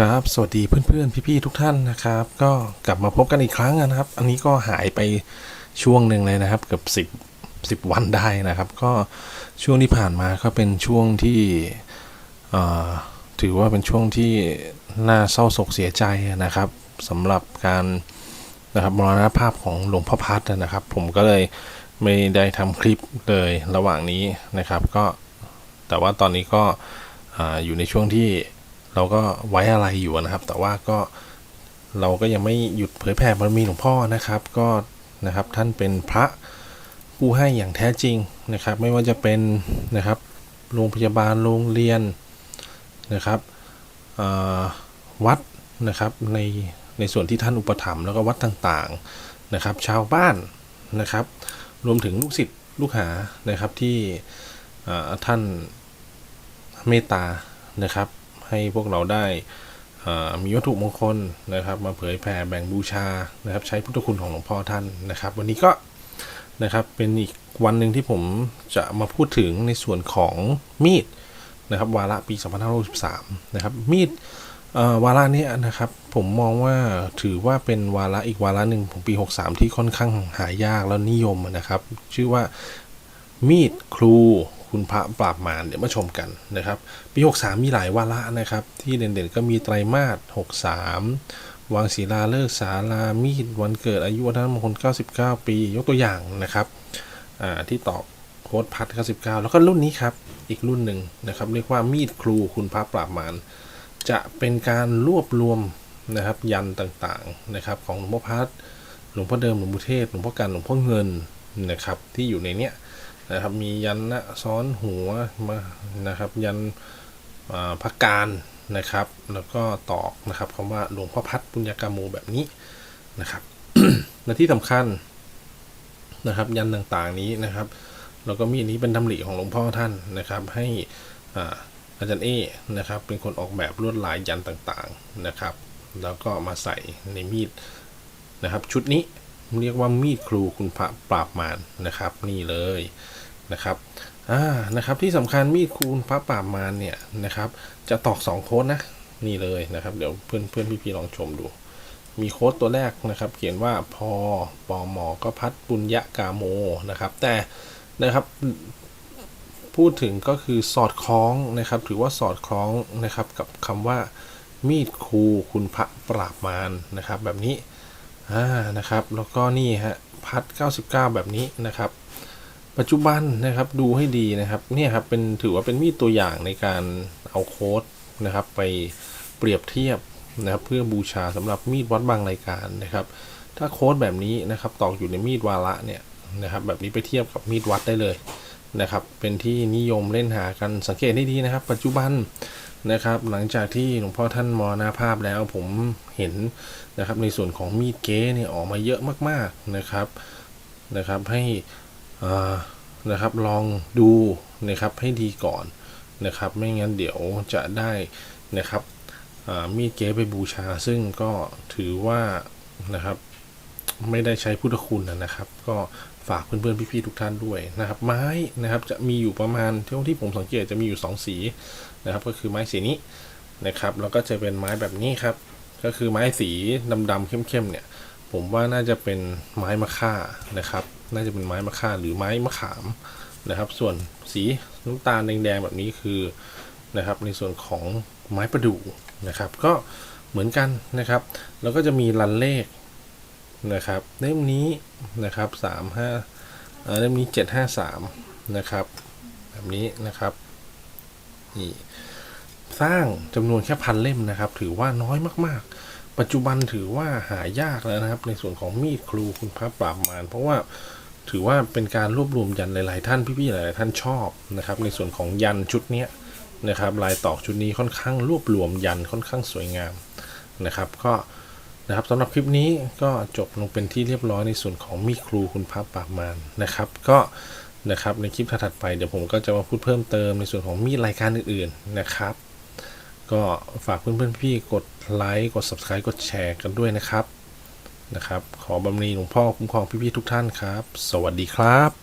ครับ สวัสดีเพื่อนๆ พี่ๆ ทุกท่านนะครับ ก็กลับมาพบกันอีกครั้งนะครับ อันนี้ก็หายไปช่วงหนึ่งเลยนะครับเกือบสิบสิบวันได้นะครับ ก็ช่วงที่ผ่านมาก็เป็นช่วงที่ถือว่าเป็นช่วงที่น่าเศร้าโศกเสียใจนะครับสำหรับการนะครับมรณภาพของหลวงพ่อพัดนะครับ ผมก็เลยไม่ได้ทำคลิปเลยระหว่างนี้นะครับ ก็แต่ว่าตอนนี้ก็อ่าอยู่ในช่วงที่ เราก็ไว้อะไรอยู่นะครับ แต่ว่าก็เราก็ยังไม่หยุดเผยแผ่บารมีหลวงพ่อนะครับ ก็นะครับท่านเป็นพระผู้ให้อย่างแท้จริงนะครับ ไม่ว่าจะเป็นนะครับโรงพยาบาลโรงเรียนนะครับวัดนะครับในในส่วนที่ท่านอุปถัมภ์แล้วก็วัดต่างๆนะครับ ชาวบ้านนะครับ รวมถึงลูกศิษย์ลูกหานะครับที่ท่านเมตตานะครับ ให้พวกเราได้มีวัตถุมงคลนะครับ มาเผยแผ่แบ่งบูชานะครับ ใช้พุทธคุณของหลวงพ่อท่านนะครับ วันนี้ก็นะครับเป็นอีกวันหนึ่งที่ผมจะมาพูดถึงในส่วนของมีดนะครับ วาระปี 2563 นะครับ มีดวาระนี้นะครับผมมองว่าถือว่าเป็นวาระอีกวาระหนึ่งของปี 63 ที่ค่อนข้างหายากแล้วนิยมนะครับ ชื่อว่ามีดครู คุณพระปราบมารเดี๋ยวมาชมกันนะครับ ปี 63 มีหลายวาระนะครับ ที่เด่นๆก็มีไตรมาส 63วางศิลาเลิกษ์ศาลามีดวันเกิดอายุวัฒนมงคล 99 ปี ยกตัวอย่างนะครับที่ตอบโค้ดพัด99 แล้วก็รุ่นนี้ครับ อีกรุ่นหนึ่งนะครับ เรียกว่ามีดครูคุณพระปราบมารจะเป็นการรวบรวมนะครับยันต่างๆนะครับของหลวงพ่อพัดหลวงพ่อเดิมหลวงพ่อเทศหลวงพ่อกันหลวงพ่อเงินนะครับที่อยู่ในเนี้ย นะครับมียันนะซ้อนหัวมานะครับ ยันพักการนะครับ แล้วก็ตอกนะครับคำว่าหลวงพ่อพัดปุญญากาโมแบบนี้นะครับและที่สำคัญนะครับ ยันต่างๆนี้นะครับแล้วก็มีอันนี้เป็นดำริของหลวงพ่อท่านนะครับ ให้อาจารย์เอนะครับ เป็นคนออกแบบลวดลายยันต่างๆนะครับ แล้วก็มาใส่ในมีดนะครับ ชุดนี้เรียกว่ามีดครูคุณพระปราบมารนะครับ นี่เลย นะครับอ่านะครับที่สำคัญมีดคูณพระป่ามารเนี่ยนะครับ จะตอก2โค้ดนะนี่เลยนะครับ เดี๋ยวเพื่อนเพื่อนพี่ๆลองชมดู มีโค้ดตัวแรกนะครับ เขียนว่าพอปอมอก็พัดปุญญกาโมนะครับ แต่นะครับพูดถึงก็คือสอดคล้องนะครับ ถือว่าสอดคล้องนะครับกับคำว่ามีดครูคุณพระปราบมารนะครับ แบบนี้อ่านะครับ แล้วก็นี่ฮะพัด 99 แบบนี้นะครับ ปัจจุบันนะครับดูให้ดีนะครับเนี่ยครับเป็นถือว่าเป็นมีดตัวอย่างในการเอาโค้ดนะครับ ไปเปรียบเทียบนะครับเพื่อบูชาสำหรับมีดวัดบางรายการนะครับ ถ้าโค้ดแบบนี้นะครับตอกอยู่ในมีดวาระเนี่ยนะครับแบบนี้ไปเทียบกับมีดวัดได้เลยนะครับ เป็นที่นิยมเล่นหากันสังเกตให้ดีนะครับ ปัจจุบันนะครับ หลังจากที่หลวงพ่อท่านมรณภาพแล้วผมเห็นนะครับในส่วนของมีดเก๊เนี่ยออกมาเยอะมากๆนะครับนะครับ ให้ นะครับลองดูนะครับให้ดีก่อนนะครับไม่งั้นเดี๋ยวจะได้นะครับมีดเก๊ไปบูชา ซึ่งก็ถือว่านะครับไม่ได้ใช้พุทธคุณนะครับ ก็ฝากเพื่อนๆพี่ๆทุกท่านด้วยนะครับ ไม้นะครับจะมีอยู่ประมาณเท่าที่ผมสังเกตจะมีอยู่ 2 สีนะครับ ก็คือไม้สีนี้นะครับ แล้วก็จะเป็นไม้แบบนี้ครับ ก็คือไม้สีดำๆเข้มๆเนี่ย ผมว่าน่าจะเป็นไม้มะค่านะครับ น่าจะเป็นไม้มะค่าหรือไม้มะขามนะครับ ส่วนสีน้ำตาลแดงๆแบบนี้คือนะครับ ในส่วนของไม้ประดู่นะครับ ก็เหมือนกันนะครับ แล้วก็จะมีลันเลขนะครับเล่มนี้นะครับสามห้าเล่มนี้เจ็ดห้าสามนะครับ แบบนี้นะครับนี่สร้างจำนวนแค่พันเล่มนะครับ ถือว่าน้อยมากๆ ปัจจุบันถือว่าหายากแล้วนะครับ ในส่วนของมีดครูคุณพระปราบมารเพราะว่าถือว่าเป็นการรวบรวมยันหลาย ๆ ท่านพี่ๆหลายๆท่านชอบนะครับ ในส่วนของยันชุดนี้นะครับ ลายตอกชุดนี้ค่อนข้างรวบรวมยันค่อนข้างสวยงามนะครับ ก็นะครับสำหรับคลิปนี้ก็จบลงเป็นที่เรียบร้อยในส่วนของมีดครูคุณพระปราบมารนะครับ ก็นะครับในคลิปถัดๆไปเดี๋ยวผมก็จะมาพูดเพิ่มเติมในส่วนของมีดรายการอื่น ๆ นะครับ ก็ฝากเพื่อนๆพี่กดไลค์กด subscribe กดแชร์กันด้วยนะครับนะครับ ขอบำรีหลวงพ่อคุ้มครองพี่ๆทุกท่านครับ สวัสดีครับ